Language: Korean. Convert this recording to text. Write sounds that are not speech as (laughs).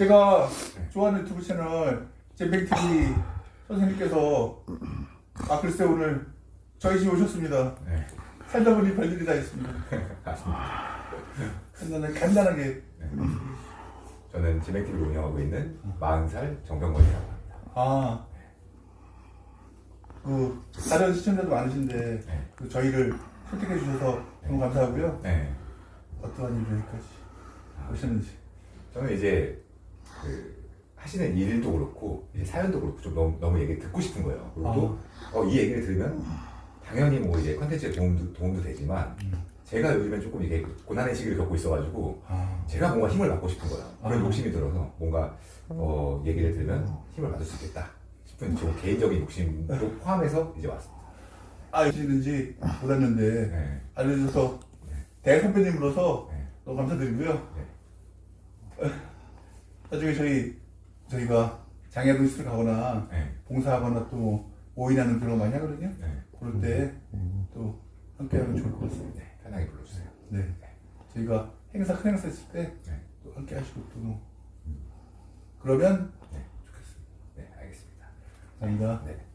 제가 좋아하는 유튜브 채널 잼뱅TV 선생님께서 아 글쎄 오늘 저희 집 오셨습니다. 네. 살다 보니 별일이 다 있습니다. (laughs) 맞습니다. 간단하게, 간단하게. 저는 지맥TV를 운영하고 있는 40살 정병건이라고 합니다. 아, 그 다른 시청자도 많으신데 네. 그 저희를 선택해 주셔서 너무 감사하고요. 네. 어떠한 일로 여기까지 오셨는지. 저는 이제 그 하시는 일도 그렇고 이제 사연도 그렇고 좀 너무, 너무 얘기 듣고 싶은 거예요. 그리고 또 어, 이 얘기를 들으면 당연히 뭐 이제 컨텐츠에 도움도, 도움도 되지만 제가 요즘엔 조금 이게 고난의 시기를 겪고 있어가지고 아, 제가 뭔가 힘을 받고 싶은 거예요. 그런 아. 욕심이 들어서 뭔가 어, 얘기를 들으면 힘을 받을 수 있겠다 싶은 좀 개인적인 욕심도 포함해서 이제 왔습니다. 아, 오시는지 몰랐는데 네. 알려주셔서 대학 선배님으로서 네. 너무 감사드리고요. 네. 나중에 저희 저희가 장애도 시설 가거나 네. 봉사하거나 또 모임하는 그런 거 많이 하거든요. 네. 그럴 때 또 함께하면 좋을 것 같습니다. 네. 편하게 불러주세요. 네. 저희가 행사 큰 행사 있을 때 네. 또 함께 하시고 또 뭐. 그러면 네. 좋겠습니다. 네. 알겠습니다. 감사합니다. 네.